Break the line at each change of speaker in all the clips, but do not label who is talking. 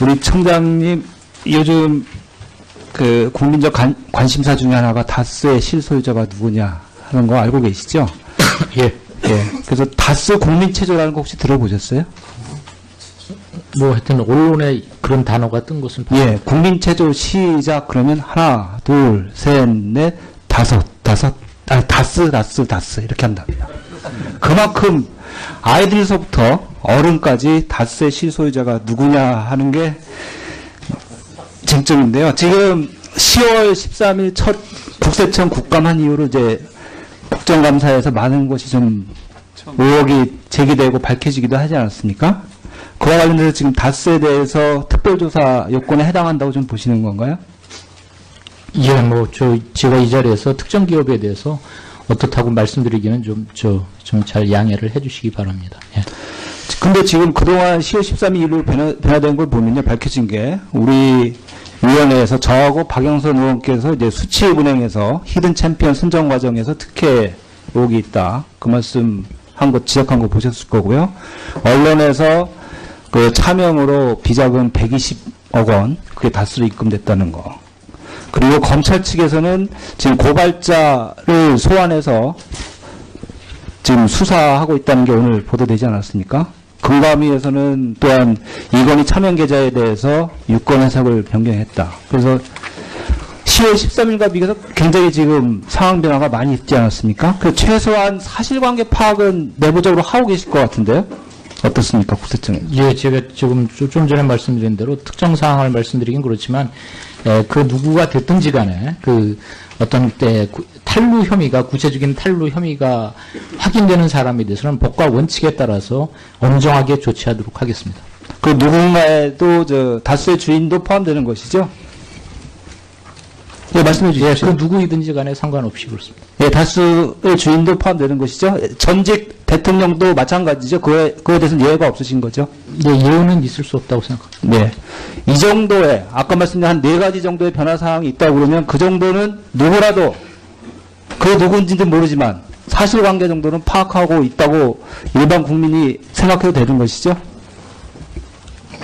우리 청장님 요즘 그 국민적 관, 관심사 중에 하나가 다스의 실소유자가 누구냐 하는 거 알고 계시죠?
예.
예. 그래서 다스 국민체조라는 거 혹시 들어보셨어요?
뭐 하여튼 언론에 그런 단어가 뜬 것은 봐-
예. 국민체조 시작 그러면 하나, 둘, 셋, 넷, 다섯, 다섯, 아 다스, 다스, 다스 이렇게 한답니다. 그만큼 아이들서부터 어른까지 다스의 실소유자가 누구냐 하는 게 쟁점인데요. 지금 10월 13일 첫 국세청 국감한 이후로 이제 국정감사에서 많은 것이 좀 의혹이 제기되고 밝혀지기도 하지 않았습니까? 그와 관련해서 지금 다스에 대해서 특별조사 요건에 해당한다고 좀 보시는 건가요?
예, 뭐, 저, 제가 이 자리에서 특정 기업에 대해서 어떻다고 말씀드리기는 좀, 저, 좀 잘 양해를 해 주시기 바랍니다. 예.
근데 지금 그동안 10월 13일 이후로 변화, 변화된 걸 보면요, 밝혀진 게, 우리 위원회에서 저하고 박영선 의원께서 이제 수치은행에서 히든 챔피언 선정 과정에서 특혜 의혹이 있다. 그 말씀 한 거, 지적한 거 보셨을 거고요. 언론에서 그 차명으로 비자금 120억 원, 그게 다수로 입금됐다는 거. 그리고 검찰 측에서는 지금 고발자를 소환해서 지금 수사하고 있다는 게 오늘 보도되지 않았습니까? 금감위에서는 또한 이건희 차명 계좌에 대해서 유권 해석을 변경했다. 그래서 10월 13일과 비교해서 굉장히 지금 상황 변화가 많이 있지 않았습니까? 그 최소한 사실관계 파악은 내부적으로 하고 계실 것 같은데요? 어떻습니까, 국세청에?
예, 제가 지금 좀- 좀 전에 말씀드린 대로 특정 사항을 말씀드리긴 그렇지만, 에, 그 누구가 됐든지 간에 그 어떤 때 구- 탈루 혐의가, 구체적인 탈루 혐의가 확인되는 사람에 대해서는 법과 원칙에 따라서 엄정하게 조치하도록 하겠습니다.
그 누군가에도 저 다수의 주인도 포함되는 것이죠? 예, 말씀해
예,
주십시오.
그 누구이든지 간에 상관없이 그렇습니다.
예, 다수의 주인도 포함되는 것이죠. 전직 대통령도 마찬가지죠. 그에, 그에 대해서는 예외가 없으신 거죠.
예, 예우는 있을 수 없다고 생각합니다.
네. 이 정도의, 아까 말씀드린 한 네 가지 정도의 변화 사항이 있다고 그러면 그 정도는 누구라도 그 누군지는 모르지만 사실관계 정도는 파악하고 있다고 일반 국민이 생각해도 되는 것이죠.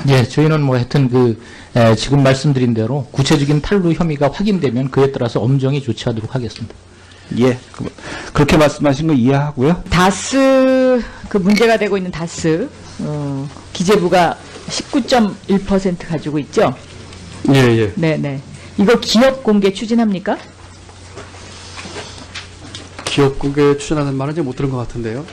예, 저희는 뭐 하여튼 그, 에, 지금 말씀드린 대로 구체적인 탈루 혐의가 확인되면 그에 따라서 엄정히 조치하도록 하겠습니다.
예. 그- 그렇게 말씀하신 거 이해하고요.
다스 그 문제가 되고 있는 다스 어, 기재부가 19.1% 가지고 있죠.
예, 예.
네 네. 이거 기업 공개 추진합니까?
기업국에 추진하는 말은 이제 못 들은 것 같은데요.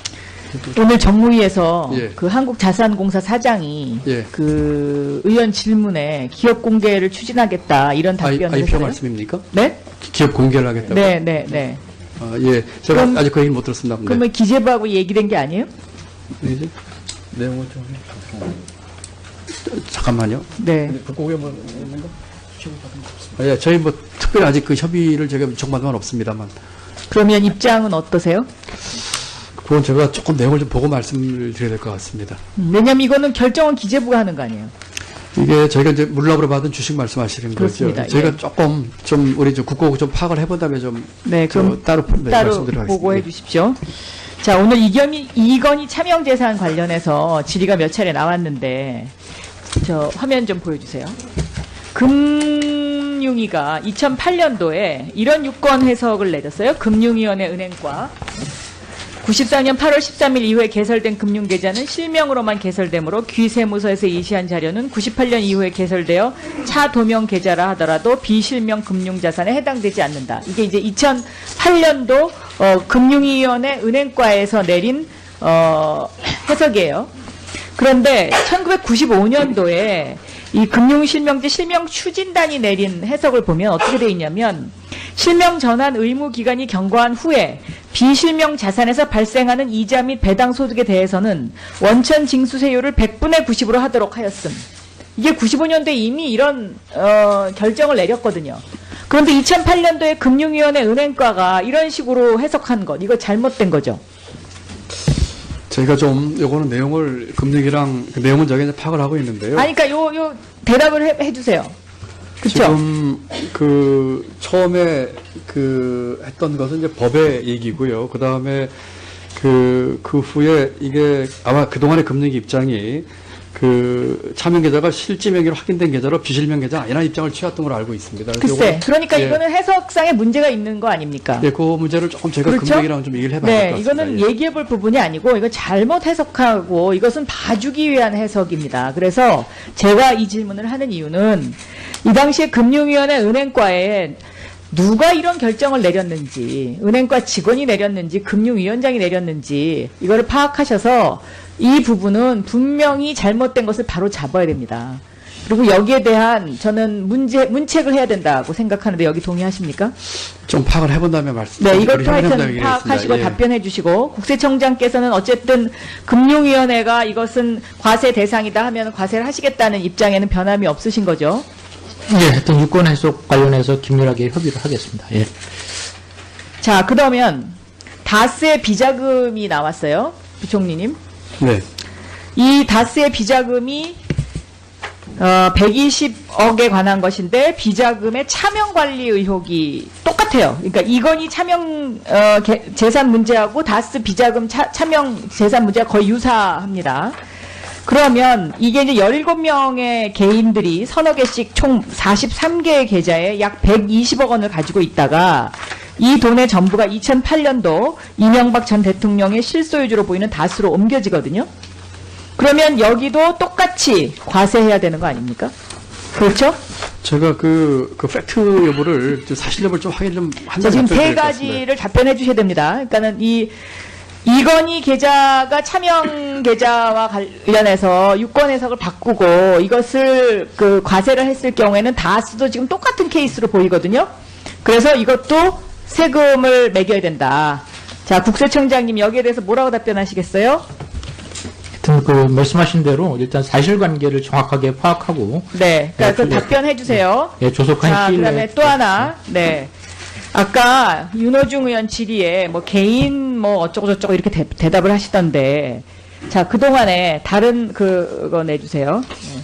오늘 정무위에서
예.
그 한국자산공사 사장이
예.
그 의원 질문에 기업 공개를 추진하겠다 이런 답변을 했어요.
말씀입니까?
네?
기- 기업 공개를 하겠다고?
네, 네, 네.
아, 예. 제가
그럼-
아직 그 얘기는 못 들었습니다. 네.
그러면 기재부하고 얘기된 게 아니에요?
이제 내용을 좀 잠깐만요.
네.
아, 예, 저희 뭐 특별히 아직 그 협의를 제가 요청받은 건 없습니다만
그러면 입장은 어떠세요?
그건 제가 조금 내용을 좀 보고 말씀을 드려야 될 것 같습니다.
음, 왜냐면 이거는 결정은 기재부가 하는 거 아니에요?
이게 저희가 이제 물납으로 받은 주식 말씀하시는
그렇습니다.
거죠. 저희가
예.
조금 좀 우리 좀 국고 좀 파악을 해본 다음에 좀
네,
저
그럼
따로 네,
따로 보고해. 주십시오. 자, 오늘 이건희, 이건희 차명 재산 관련해서 질의가 몇 차례 나왔는데, 저 화면 좀 보여주세요. 금융위가 2008년도에 이런 유권 해석을 내렸어요. 금융위원회 은행과 94년 8월 13일 이후에 개설된 금융계좌는 실명으로만 개설되므로 귀세무서에서 이시한 자료는 98년 이후에 개설되어 차 도명 계좌라 하더라도 비실명 금융자산에 해당되지 않는다. 이게 이제 2008년도 어, 금융위원회 은행과에서 내린 어, 해석이에요. 그런데 1995년도에 이 금융실명제 실명 추진단이 내린 해석을 보면 어떻게 되어 있냐면 실명 전환 의무 기간이 경과한 후에 비실명 자산에서 발생하는 이자 및 배당 소득에 대해서는 원천 징수세율을 100분의 90으로 하도록 하였음. 이게 95년도에 이미 이런 어, 결정을 내렸거든요. 그런데 2008년도에 금융위원회 은행과가 이런 식으로 해석한 것, 이거 잘못된 거죠.
저희가 좀 요거는 내용을 금융이랑 그 내용은 이제 파악을 하고 있는데요.
아니, 그러니까 요, 요 대답을 해, 해 주세요. 그쵸?
지금 그 처음에 그 했던 것은 이제 법의 얘기고요. 그 다음에 그, 그 후에 이게 아마 그동안의 금융 입장이 그 차명 계좌가 실제 명의로 확인된 계좌로 비실명 계좌 아니라는 입장을 취했던 걸로 알고 있습니다.
글쎄. 그러니까
예,
이거는 해석상의 문제가 있는 거 아닙니까?
예, 그 문제를 조금 제가
그렇죠?
금명이랑 좀 얘기를 해봐야 될
네. 이거는
예.
얘기해 볼 부분이 아니고 이거 잘못 해석하고 이것은 봐주기 위한 해석입니다. 그래서 제가 이 질문을 하는 이유는 이 당시에 금융위원회 은행과에 누가 이런 결정을 내렸는지, 은행과 직원이 내렸는지, 금융위원장이 내렸는지, 이거를 파악하셔서 이 부분은 분명히 잘못된 것을 바로 잡아야 됩니다. 그리고 여기에 대한 저는 문제, 문책을 해야 된다고 생각하는데 여기 동의하십니까?
좀 파악을 해본 다음에 말씀.
네,
우리
이것도
협의한다고
하여튼
얘기를
파악하시고.
예.
답변해 주시고 국세청장께서는 어쨌든 금융위원회가 이것은 과세 대상이다 하면 과세를 하시겠다는 입장에는 변함이 없으신 거죠.
예, 하여튼 유권 해석 관련해서 긴밀하게 협의를 하겠습니다. 예.
자, 그러면 다스의 비자금이 나왔어요. 부총리님.
네.
이 다스의 비자금이 어, 120억에 관한 것인데 비자금의 차명 관리 의혹이 똑같아요. 그러니까 이건희 차명 어, 개- 재산 문제하고 다스 비자금 차, 차명 재산 문제가 거의 유사합니다. 그러면 이게 이제 17명의 개인들이 서너 개씩 총 43개의 계좌에 약 120억 원을 가지고 있다가 이 돈의 전부가 2008년도 이명박 전 대통령의 실소유주로 보이는 다스로 옮겨지거든요. 그러면 여기도 똑같이 과세해야 되는 거 아닙니까? 그렇죠?
제가 그, 그 팩트 여부를, 좀 사실 여부를 좀 확인 좀
자,
한다면
지금 세 가지를 답변해 주셔야 됩니다. 그러니까는 이 이건희 계좌가 차명 계좌와 관련해서 유권 해석을 바꾸고 이것을 그 과세를 했을 경우에는 다스도 지금 똑같은 케이스로 보이거든요. 그래서 이것도 세금을 매겨야 된다. 자, 국세청장님 여기에 대해서 뭐라고 답변하시겠어요?
하여튼 그 말씀하신 대로 일단 사실관계를 정확하게 파악하고
네, 그러니까 그
네,
답변해 주세요.
예, 조속한
자,
시일 그다음에
또 하나, 네. 아까 윤호중 의원 질의에 뭐 개인 뭐 어쩌고 저쩌고 이렇게 대, 답을 하시던데, 자, 그동안에 다른 그, 그거 내주세요. 네.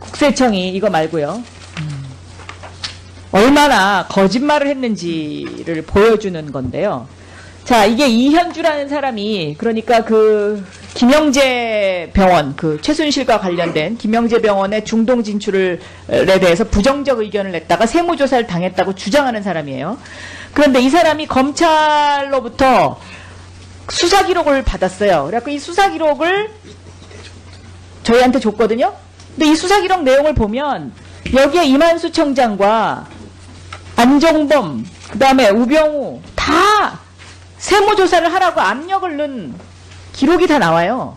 국세청이 이거 말고요. 음. 얼마나 거짓말을 했는지를 보여주는 건데요. 자, 이게 이현주라는 사람이 그러니까 그 김영재 병원 그 최순실과 관련된 김영재 병원의 중동 진출에 대해서 부정적 의견을 냈다가 세무조사를 당했다고 주장하는 사람이에요. 그런데 이 사람이 검찰로부터 수사 기록을 받았어요. 그래갖고 이 수사 기록을 저희한테 줬거든요. 근데 이 수사 기록 내용을 보면 여기에 이만수 청장과 안종범, 그 다음에 우병우 다 세무조사를 하라고 압력을 넣은 기록이 다 나와요.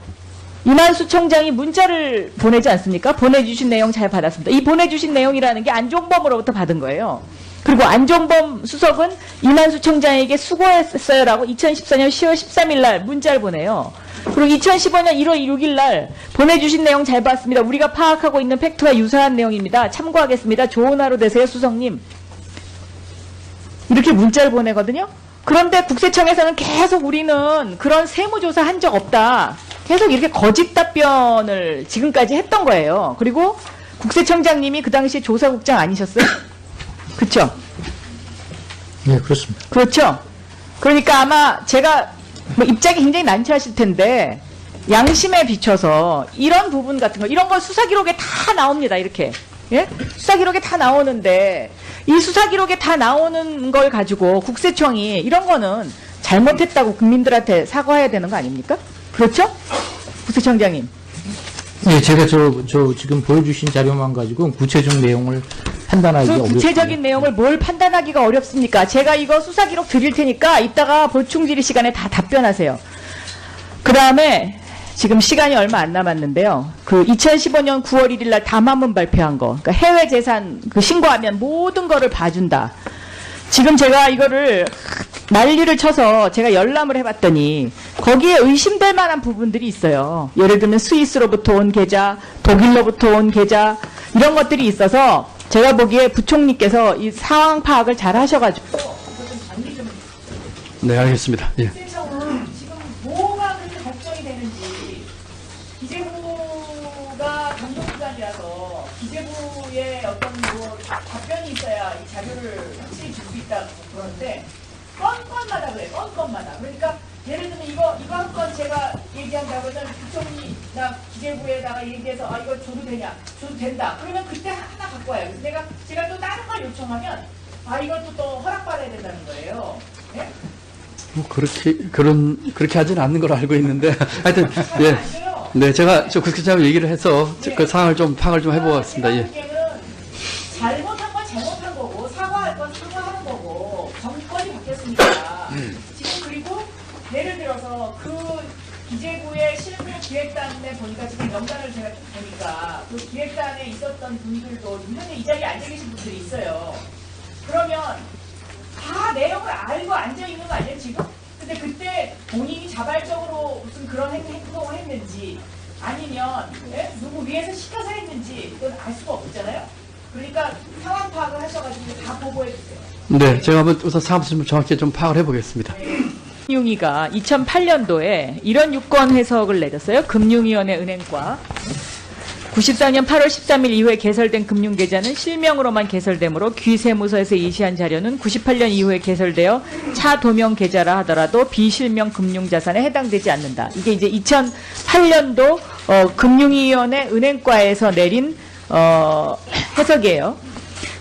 이만수 청장이 문자를 보내지 않습니까? 보내주신 내용 잘 받았습니다. 이 보내주신 내용이라는 게 안종범으로부터 받은 거예요. 그리고 안종범 수석은 이만수 청장에게 수고했어요라고 2014년 10월 13일 날 문자를 보내요. 그리고 2015년 1월 6일 날 보내주신 내용 잘 봤습니다. 우리가 파악하고 있는 팩트와 유사한 내용입니다. 참고하겠습니다. 좋은 하루 되세요, 수석님. 이렇게 문자를 보내거든요. 그런데 국세청에서는 계속 우리는 그런 세무조사 한 적 없다. 계속 이렇게 거짓 답변을 지금까지 했던 거예요. 그리고 국세청장님이 그 당시에 조사국장 아니셨어요? 그쵸?
예, 그렇습니다.
그렇죠? 그러니까 아마 제가 뭐 입장이 굉장히 난처하실 텐데 양심에 비춰서 이런 부분 같은 거 이런 거 수사 기록에 다 나옵니다. 이렇게 예? 수사 기록에 다 나오는데 이 수사 기록에 다 나오는 걸 가지고 국세청이 이런 거는 잘못했다고 국민들한테 사과해야 되는 거 아닙니까? 그렇죠? 국세청장님.
예, 제가 저, 저 지금 보여주신 자료만 가지고 구체적 내용을 판단하기
그
어렵습니다.
구체적인 내용을 뭘 판단하기가 어렵습니까? 제가 이거 수사 기록 드릴 테니까 이따가 보충 질의 시간에 다 답변하세요. 그 다음에 지금 시간이 얼마 안 남았는데요. 그 2015년 9월 1일 날 담화문 발표한 거. 그러니까 해외 재산 그 신고하면 모든 거를 봐준다. 지금 제가 이거를 난리를 쳐서 제가 열람을 해봤더니 거기에 의심될 만한 부분들이 있어요. 예를 들면 스위스로부터 온 계좌, 독일로부터 온 계좌 이런 것들이 있어서 제가 보기에 부총리께서 이 상황 파악을 잘 하셔가지고
네, 알겠습니다. 예.
국세청은 지금 뭐가 그렇게 걱정이 되는지 기재부가 감독기관이라서 기재부의 어떤 뭐 답변이 있어야 이 자료를 확실히 줄 수 있다고 그러는데 건건마다 그래 건건마다. 그러니까 예를 들면 이거 이거 한 건 제가 얘기한다고 해서 국정이나 기재부에다가 얘기해서 아 이거 줘도 되냐? 줘도 된다. 그러면 그때 하나 갖고 와요. 그래서 내가 제가 또 다른 걸 요청하면 아 이것도 또 허락받아야 된다는 거예요. 예?
뭐 그렇게 그런 그렇게 하지는 않는 걸로 알고 있는데. 하여튼 예. 네, 제가 저 국회의장 얘기를 해서 그 상황을 좀 파악을 좀 해보았습니다. 예.
잘못한 건 잘못한 거고 사과할 건 사과하는 거고 정권이 바뀌었으니까 지금 그리고 예를 들어서 그 기재부의 실무 기획단에 보니까 지금 명단을 제가 쭉 보니까 그 기획단에 있었던 분들도 분명히 이 자리에 앉아 계신 분들이 있어요. 그러면 다 내용을 알고 앉아 있는 거 아니에요 지금? 근데 그때 본인이 자발적으로 무슨 그런 행- 행동을 했는지 아니면 예? 누구 위에서 시켜서 했는지 이건 알 수가 없잖아요. 그러니까 상황 파악을 하셔가지고 다 보고해 주세요.
네, 제가 한번 우선 상황 좀 정확히 좀 파악을 해보겠습니다.
금융위가 2008년도에 이런 유권 해석을 내렸어요. 금융위원회 은행과 94년 8월 13일 이후에 개설된 금융계좌는 실명으로만 개설되므로 귀세무서에서 이시한 자료는 98년 이후에 개설되어 차 도명 계좌라 하더라도 비실명 금융자산에 해당되지 않는다. 이게 이제 2008년도 어, 금융위원회 은행과에서 내린 어, 해석이에요.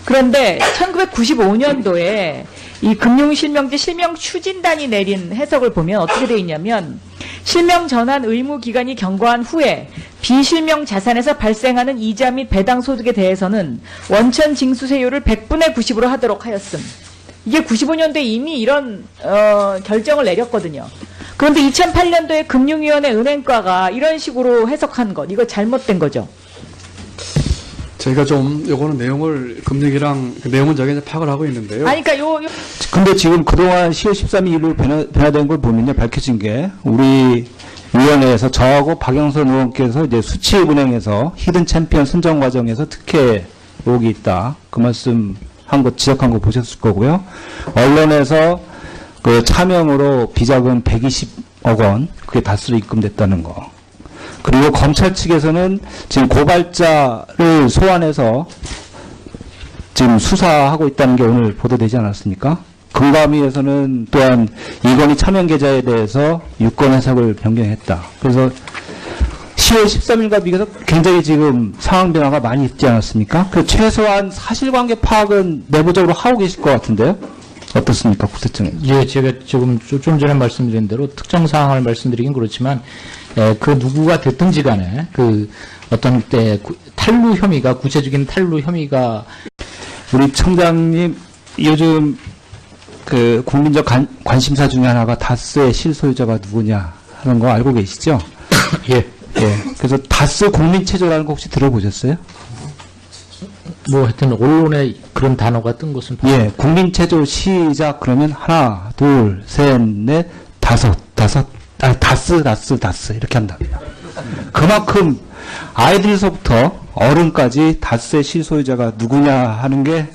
그런데 1995년도에 이 금융실명제 실명 추진단이 내린 해석을 보면 어떻게 되어 있냐면 실명 전환 의무 기간이 경과한 후에 비실명 자산에서 발생하는 이자 및 배당 소득에 대해서는 원천 징수세율을 100분의 90으로 하도록 하였음. 이게 95년도에 이미 이런 어, 결정을 내렸거든요. 그런데 2008년도에 금융위원회 은행과가 이런 식으로 해석한 것, 이거 잘못된 거죠.
저희가 좀 요거는 내용을 금융이랑 그 내용은 저기 이제 파악을 하고 있는데요.
아니, 그러니까 요, 요
근데 지금 그동안 10월 13일 이후로 변화, 변화된 걸 보면요. 밝혀진 게 우리 위원회에서 저하고 박영선 의원께서 이제 수치은행에서 히든 챔피언 선정 과정에서 특혜 의혹이 있다. 그 말씀 한 거 지적한 거 보셨을 거고요. 언론에서 그 차명으로 비자금 120억 원 그게 다수로 입금됐다는 거. 그리고 검찰 측에서는 지금 고발자를 소환해서 지금 수사하고 있다는 게 오늘 보도되지 않았습니까? 금감위에서는 또한 이건희 차명 계좌에 대해서 유권 해석을 변경했다. 그래서 10월 13일과 비교해서 굉장히 지금 상황 변화가 많이 있지 않았습니까? 그 최소한 사실관계 파악은 내부적으로 하고 계실 것 같은데요? 어떻습니까, 국세청에?
예, 제가 지금 좀- 좀 전에 말씀드린 대로 특정 사항을 말씀드리긴 그렇지만 에, 그 누구가 됐든지 간에 그 어떤 때 구- 탈루 혐의가 구체적인 탈루 혐의가
우리 청장님 요즘 그 국민적 관, 관심사 중에 하나가 다스의 실소유자가 누구냐 하는 거 알고 계시죠?
예,
예. 그래서 다스 국민체조라는 거 혹시 들어보셨어요?
뭐 하여튼 언론에 그런 단어가 뜬 것은
예. 국민체조 시작 그러면 하나, 둘, 셋, 넷, 다섯, 다섯, 아 다스, 다스, 다스 이렇게 한답니다. 그만큼 아이들서부터 어른까지 다스의 실소유자가 누구냐 하는 게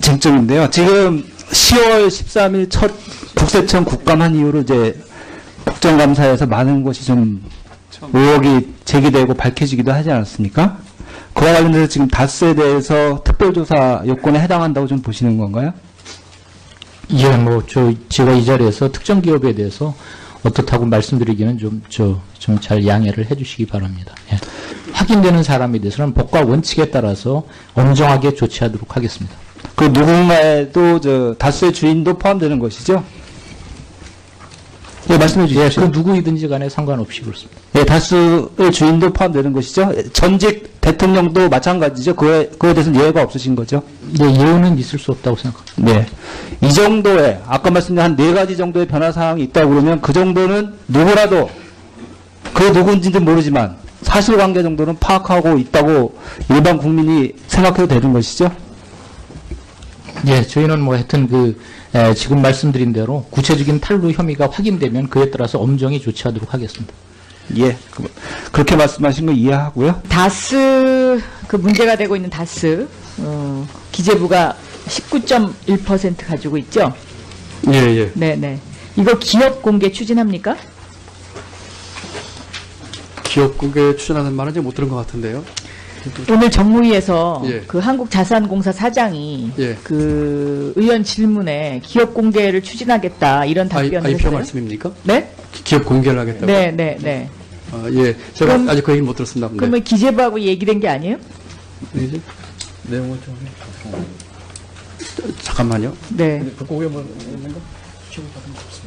쟁점인데요. 지금 10월 13일 첫 국세청 국감한 이후로 이제 국정감사에서 많은 것이 좀 의혹이 제기되고 밝혀지기도 하지 않았습니까? 그와 관련해서 지금 다스에 대해서 특별조사 요건에 해당한다고 좀 보시는 건가요?
예, 뭐, 저, 제가 이 자리에서 특정 기업에 대해서 어떻다고 말씀드리기는 좀, 저, 좀 잘 양해를 해 주시기 바랍니다. 예. 확인되는 사람에 대해서는 법과 원칙에 따라서 엄정하게 조치하도록 하겠습니다.
그 누군가에도 저 다스의 주인도 포함되는 것이죠? 예, 말씀해
예,
주십시오.
그 누구이든지 간에 상관없이 그렇습니다.
예, 다스의 주인도 포함되는 것이죠? 전직 대통령도 마찬가지죠? 그에, 그에 대해서는 예외가 없으신 거죠?
네, 예우는 있을 수 없다고 생각합니다.
네. 이 정도의, 아까 말씀드린 한 네 가지 정도의 변화 사항이 있다고 그러면 그 정도는 누구라도 그 누군지는 모르지만 사실관계 정도는 파악하고 있다고 일반 국민이 생각해도 되는 것이죠?
예, 저희는 뭐 하여튼 그, 에, 지금 말씀드린 대로 구체적인 탈루 혐의가 확인되면 그에 따라서 엄정히 조치하도록 하겠습니다.
예. 그- 그렇게 말씀하신 거 이해하고요.
다스 그 문제가 되고 있는 다스 어, 기재부가 19.1% 가지고 있죠.
예, 예.
네 네. 이거 기업 공개 추진합니까?
기업국에 추진하는 말은 이제 못 들은 것 같은데요.
오늘 정무위에서
예.
그 한국자산공사 사장이
예.
그 의원 질문에 기업 공개를 추진하겠다 이런 답변을
아이표
했어요.
말씀입니까?
네?
기- 기업 공개를 하겠다고?
네, 네, 네.
아, 예. 제가
그럼-
아직 그 얘기는 못 들었습니다. 네.
그러면 기재부하고 얘기된 게 아니에요?
이제 내용을 좀 잠깐만요.
네.
국고에 뭐 있는가?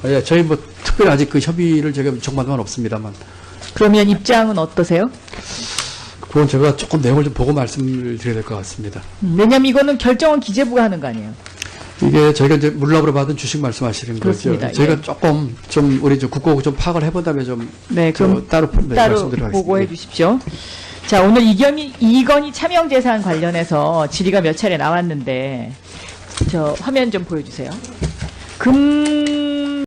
아, 예, 저희 뭐 특별히 아직 그 협의를 제가 정받은 건 없습니다만
그러면 입장은 어떠세요?
그건 제가 조금 내용을 좀 보고 말씀을 드려야 될 것 같습니다.
음, 왜냐면 이거는 결정은 기재부가 하는 거 아니에요?
이게 저희가 이제 물납으로 받은 주식 말씀하시는
그렇습니다.
거죠. 저희가
예.
조금 좀 우리 저 국고 좀 파악을 해본 다음에 좀
네,
저
그럼
따로 네,
따로 보고해. 주십시오. 자, 오늘 이건희, 이건희 차명재산 관련해서 질의가 몇 차례 나왔는데, 저 화면 좀 보여주세요. 금